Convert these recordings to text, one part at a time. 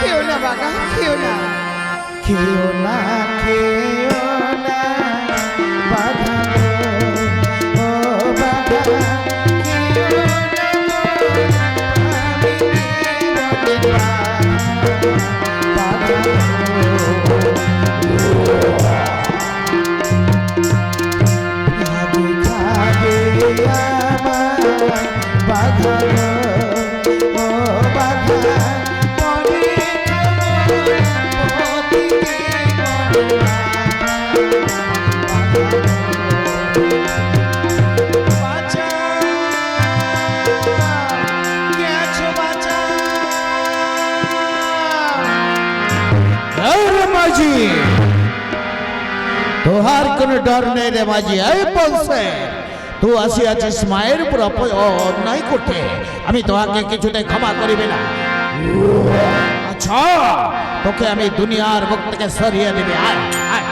খেও না বাগা খেও না। খেও না খেও মাঝি তোহার কোন ডর নেই রে মাঝি, এই বলছে। তু আসি আছিস মায়ের উপর অন্যায় করতে। আমি তোহাকে কিছুতে ক্ষমা করিবে না। আচ্ছা তোকে আমি দুনিয়ার মুখ থেকে সরিয়ে দেবে। আয় আয়।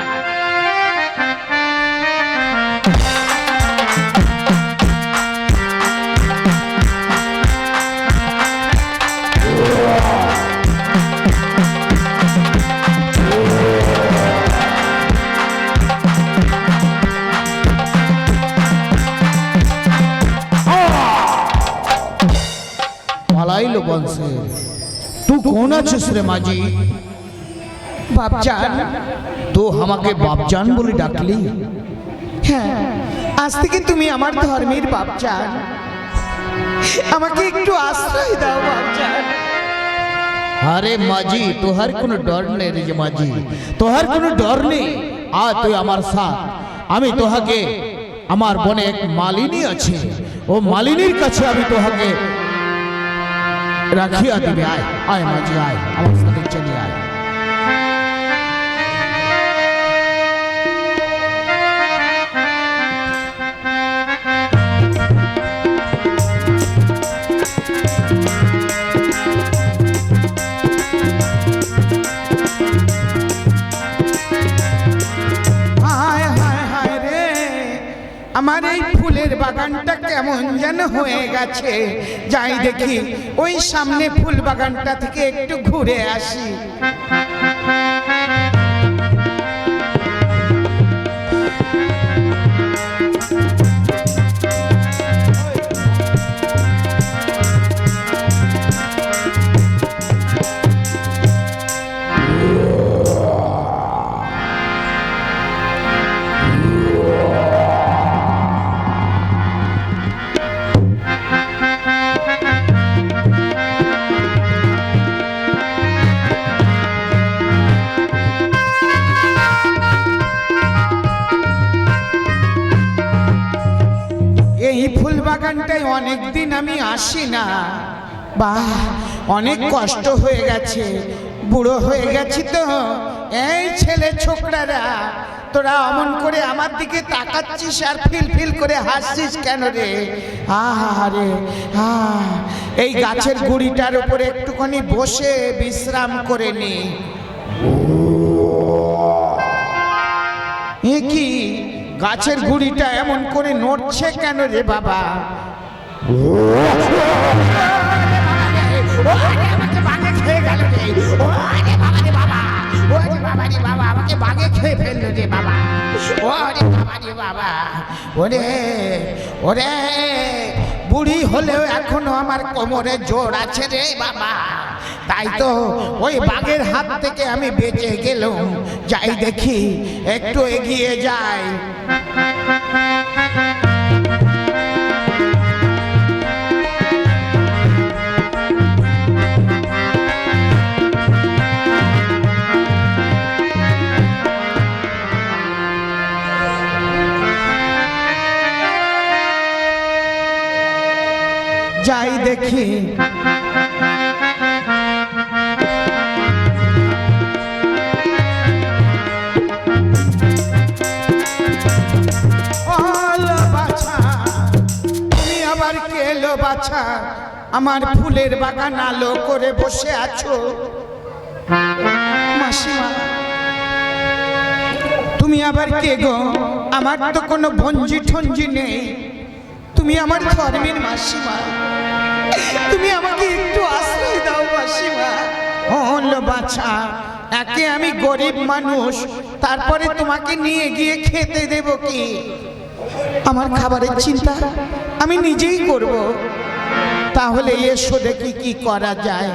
পালাইলো বংশে তুই কোন আছিস রে মাঝি বাপজান তো আমাকে বাপজান বলে ডাকলি হ্যাঁ আজ থেকে তুমি আমার ধর্মের বাপজান আমাকে একটু আশ্রয় দাও বাপজান আরে মাঝি তোহার কোনো ডর নেই রে যে মাঝি তোহার কোনো ডর নেই আ তুই আমার সাথ আমি তোহাকে আমার বনে এক মালিনী আছে ও মালিনীর কাছে আমি তোহাকে রাখিয়া দিবে আয় আয় মাঝি আয়। আমার সাথে চলে আয়। আমার এই ফুলের বাগানটা কেমন যেন হয়ে গেছে। যাই দেখি, ওই সামনে ফুল বাগানটা থেকে একটু ঘুরে আসি। বাগানটায় অনেক দিন আমি আসি না। বাহ অনেক কষ্ট হয়ে গেছে বুড়ো হয়ে গেছি তো। এই ছেলে ছোকরারা তোরা অমন করে আমার দিকে তাকাচ্ছিস আর ফিল ফিল করে হাসছিস কেন রে? আহা রে আহ এই গাছের গুড়িটার উপরে একটুখানি বসে বিশ্রাম করে নি। কি? গাছের গুড়িটা এমন করে নড়ছে কেন রে বাবা? আমাকে বাঘে রে বাবা বাবা রে বাবা বুড়ি হলেও এখনও আমার কোমরে জোর আছে রে বাবা। তাই তো ওই বাঘের হাত থেকে আমি বেঁচে গেলাম। যাই দেখি, একটু এগিয়ে যাই। যাই দেখি আমার ফুলের বাগান আলো করে বসে আছো। মাসিমা, তুমি আবার কে গো? আমার তো কোনো ভঞ্জি ঠঞ্জি নেই। তুমি আমার ধর্মের মাসিমা। তুমি আমাকে একটু আশ্রয় দাও মাসিমা। হলো বাছা, একে আমি গরিব মানুষ, তারপরে তোমাকে নিয়ে গিয়ে খেতে দেব কি? আমার খাবারের চিন্তা আমি নিজেই করব। তাহলে এসো দেখি কি করা যায়।